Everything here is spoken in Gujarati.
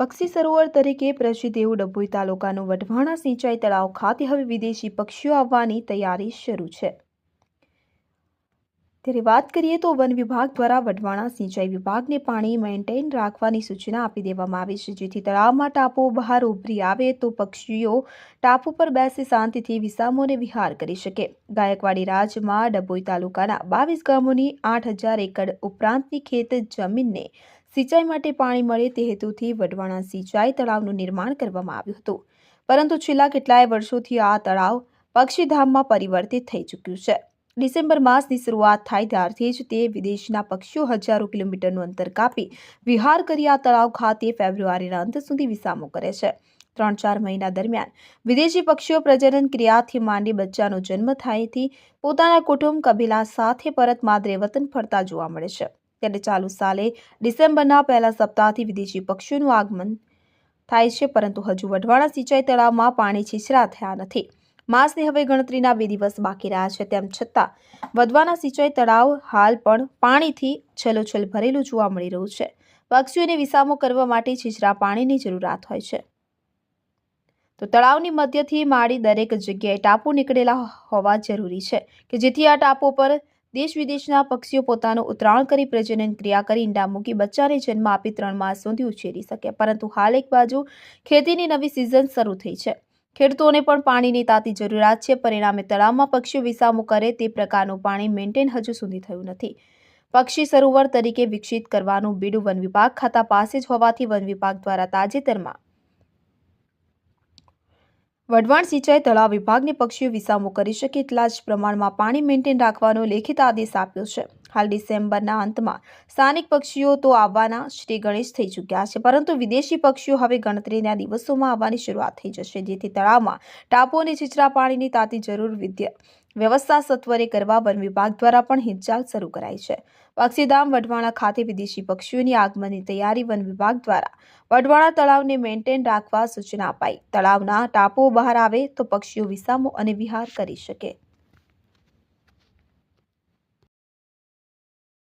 પક્ષી સરોવર તરીકે પ્રસિદ્ધ એવું ડભોઈ તાલુકાનું વઢવાણા સિંચાઈ તળાવ ખાતે હવે વિદેશી પક્ષીઓ આવવાની તૈયારી શરૂ છે. ત્યારે વાત કરીએ તો વન વિભાગ દ્વારા વઢવાણા સિંચાઈ વિભાગને પાણી મેન્ટેન રાખવાની સૂચના આપી દેવામાં આવી છે. જેથી તળાવમાં ટાપુ બહાર ઉભરી આવે તો પક્ષીઓ ટાપુ પર બેસી શાંતિથી વિસામોને વિહાર કરી શકે. ગાયકવાડી રાજમાં ડભોઈ તાલુકાના બાવીસ ગામોની આઠ હજાર એકર ઉપરાંતની ખેત જમીનને સિંચાઈ માટે પાણી મળે તે હેતુથી વઢવાણા સિંચાઈ તળાવનું નિર્માણ કરવામાં આવ્યું હતું. પરંતુ છેલ્લા કેટલાય વર્ષોથી આ તળાવ પક્ષીધામમાં પરિવર્તિત થઈ ચૂક્યું છે. ડિસેમ્બર માસની શરૂઆત થાય ત્યારથી જ તે વિદેશના પક્ષીઓ હજારો કિલોમીટરનું અંતર કાપી વિહાર કરી આ તળાવ ખાતે ફેબ્રુઆરીના અંત સુધી વિસામો કરે છે. ત્રણ ચાર મહિના દરમિયાન વિદેશી પક્ષીઓ પ્રજનન ક્રિયાથી માંડી બચ્ચાનો જન્મ થાયથી પોતાના કુટુંબ કબીલા સાથે પરત માદરે વતન ફરતા જોવા મળે છે. ત્યારે ચાલુ સાલે ડિસેમ્બરના પહેલા સપ્તાહથી વિદેશી પક્ષીઓનું આગમન થાય છે, પરંતુ હજુ વઢવાણા સિંચાઈ તળાવમાં પાણી છીછરા થયા નથી. માસની હવે ગણતરીના બે દિવસ બાકી રહ્યા છે, તેમ છતાં વધવાના સિંચાઈ તળાવ હાલ પણ પાણીથી છલોછલ ભરેલું જોવા મળી રહ્યું છે. પક્ષીઓને વિસામો કરવા માટે છીછરા પાણીની જરૂરિયાત હોય છે. તો તળાવની મધ્યથી માળી દરેક જગ્યાએ ટાપુ નીકળેલા હોવા જરૂરી છે કે જેથી આ ટાપુ પર દેશ વિદેશના પક્ષીઓ પોતાનું ઉતરાણ કરી પ્રજનન ક્રિયા કરી ઈંડા મૂકી બચ્ચાને જન્મ આપી ત્રણ માસ સુધી ઉછેરી શકે. પરંતુ હાલ એક બાજુ ખેતીની નવી સિઝન શરૂ થઈ છે. ખેડૂતોને પણ પાણીની તાતી જરૂરિયાત છે. પરિણામે તળાવમાં પક્ષીઓ વિસામો કરે તે પ્રકારનું પાણી મેન્ટેન હજુ સુધી થયું નથી. પક્ષી સરોવર તરીકે વિકસિત કરવાનું બીડું વન વિભાગ ખાતા પાસે જ હોવાથી વન વિભાગ દ્વારા તાજેતરમાં વઢવાણ સિંચાઈ તળાવ વિભાગને પક્ષીઓ વિસામો કરી શકે એટલા જ પ્રમાણમાં પાણી મેન્ટેન રાખવાનો લેખિત આદેશ આપ્યો છે. હાલ ડિસેમ્બરના અંતમાં સ્થાનિક પક્ષીઓ તો આવવાના શ્રી ગણેશ થઈ ચૂક્યા છે, પરંતુ વિદેશી પક્ષીઓ હવે ગણતરીના દિવસોમાં આવવાની શરૂઆત થઈ જશે, જેથી તળાવમાં ટાપુ અને છીછરા પાણીની તાતી જરૂર વિદ્ય, વ્યવસ્થા સત્વરે કરવા વન વિભાગ દ્વારા પણ હિલચાલ શરૂ કરાઈ છે. પક્ષીધામ વઢવાણા ખાતે વિદેશી પક્ષીઓની આગમનની તૈયારી વન વિભાગ દ્વારા વઢવાણા તળાવને મેન્ટેન રાખવા સૂચના અપાઈ. તળાવના ટાપુઓ બહાર આવે તો પક્ષીઓ વિસામો અને વિહાર કરી શકે.